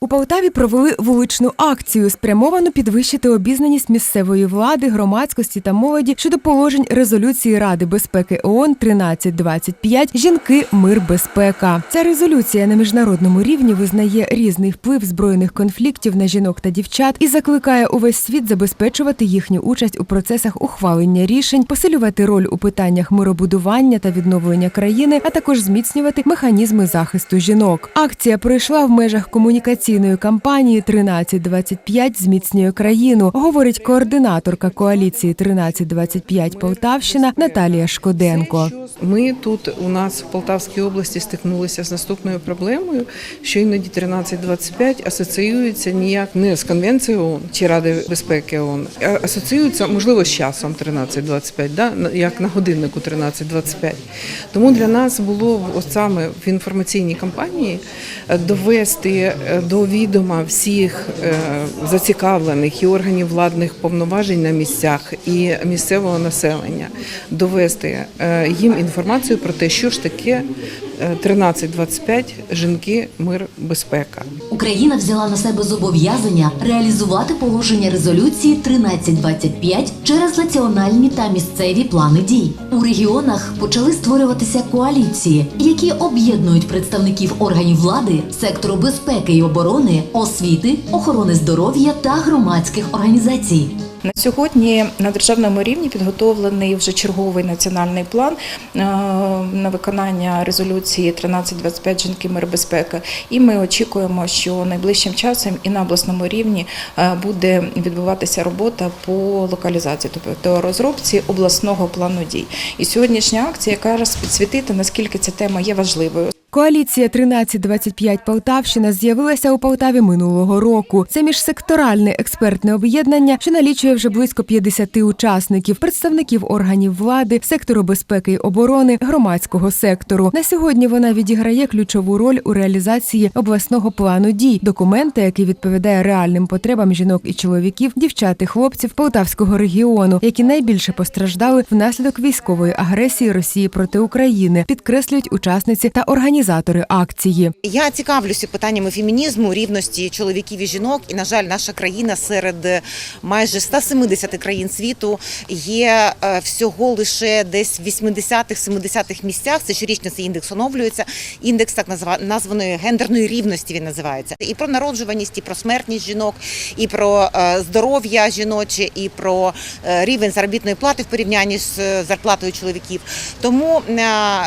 У Полтаві провели вуличну акцію, спрямовану підвищити обізнаність місцевої влади, громадськості та молоді щодо положень резолюції Ради безпеки ООН 1325 Жінки, мир, безпека. Ця резолюція на міжнародному рівні визнає різний вплив збройних конфліктів на жінок та дівчат і закликає увесь світ забезпечувати їхню участь у процесах ухвалення рішень, посилювати роль у питаннях миробудування та відновлення країни, а також зміцнювати механізми захисту жінок. Акція пройшла в межах комунікаційної кампанії «1325 зміцнює країну, говорить координаторка коаліції «1325 Полтавщина Наталія Шкоденко. Ми тут у нас в Полтавській області стикнулися з наступною проблемою, що іноді 1325 асоціюється ніяк не з конвенцією ООН чи Ради безпеки ООН, а асоціюється можливо з часом 1325, да? як на годиннику 1325. Тому для нас було от саме в інформаційній кампанії довести е, до відома всіх е, зацікавлених і органів владних повноважень на місцях і місцевого населення, довести е, їм інформацію про те, що ж таке 1325 жінки, мир, безпека. Україна взяла на себе зобов'язання реалізувати положення резолюції 1325 через національні та місцеві плани дій. У регіонах почали створюватися коаліції, які об'єднують представників органів влади, сектору безпеки і оборони, освіти, охорони здоров'я та громадських організацій. На сьогодні на державному рівні підготовлений вже черговий національний план е, на виконання резолюції 1325 жінки мир безпека. І ми очікуємо, що найближчим часом і на обласному рівні е, буде відбуватися робота по локалізації, тобто розробці обласного плану дій. І сьогоднішня акція якраз підсвітити, наскільки ця тема є важливою. Коаліція 1325 Полтавщина з'явилася у Полтаві минулого року. Це міжсекторальне експертне об'єднання, що налічує вже близько 50 учасників, представників органів влади, сектору безпеки й оборони, громадського сектору. На сьогодні вона відіграє ключову роль у реалізації обласного плану дій, документа, який відповідає реальним потребам жінок і чоловіків, дівчат і хлопців Полтавського регіону, які найбільше постраждали внаслідок військової агресії Росії проти України, підкреслюють учасниці та організатори акції. Я цікавлюся питаннями фемінізму, рівності чоловіків і жінок. І на жаль, наша країна серед е, майже 170 країн світу є е, всього лише десь в 80-х, 70-х місцях. Це щорічно цей індекс оновлюється. Індекс так назва- названої гендерної рівності. Він називається і про народжуваність, і про смертність жінок, і про е, здоров'я жіноче, і про рівень заробітної плати в порівнянні з зарплатою чоловіків. Тому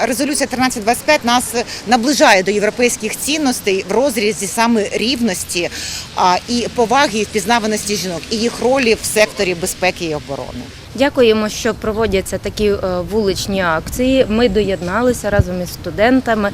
резолюція 1325 нас наближає до європейських цінностей в розрізі саме рівності і поваги і впізнаваності жінок і їх ролі в секторі безпеки і оборони. Дякуємо, що проводяться такі е, вуличні акції. Ми доєдналися разом із студентами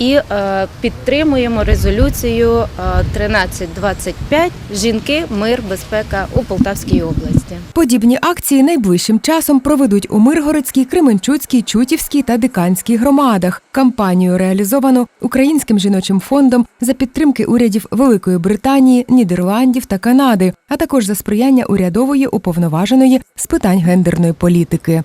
і е, підтримуємо резолюцію е, 1325 Жінки, мир, безпека у Полтавській області. Подібні акції найближчим часом проведуть у Миргородській, Кременчуцькій, Чутівській та Диканській громадах. Кампанію реалізовано Українським жіночим фондом за підтримки урядів Великої Британії, Нідерландів та Канади, а також за сприяння урядової уповноваженої з питань гендерної політики.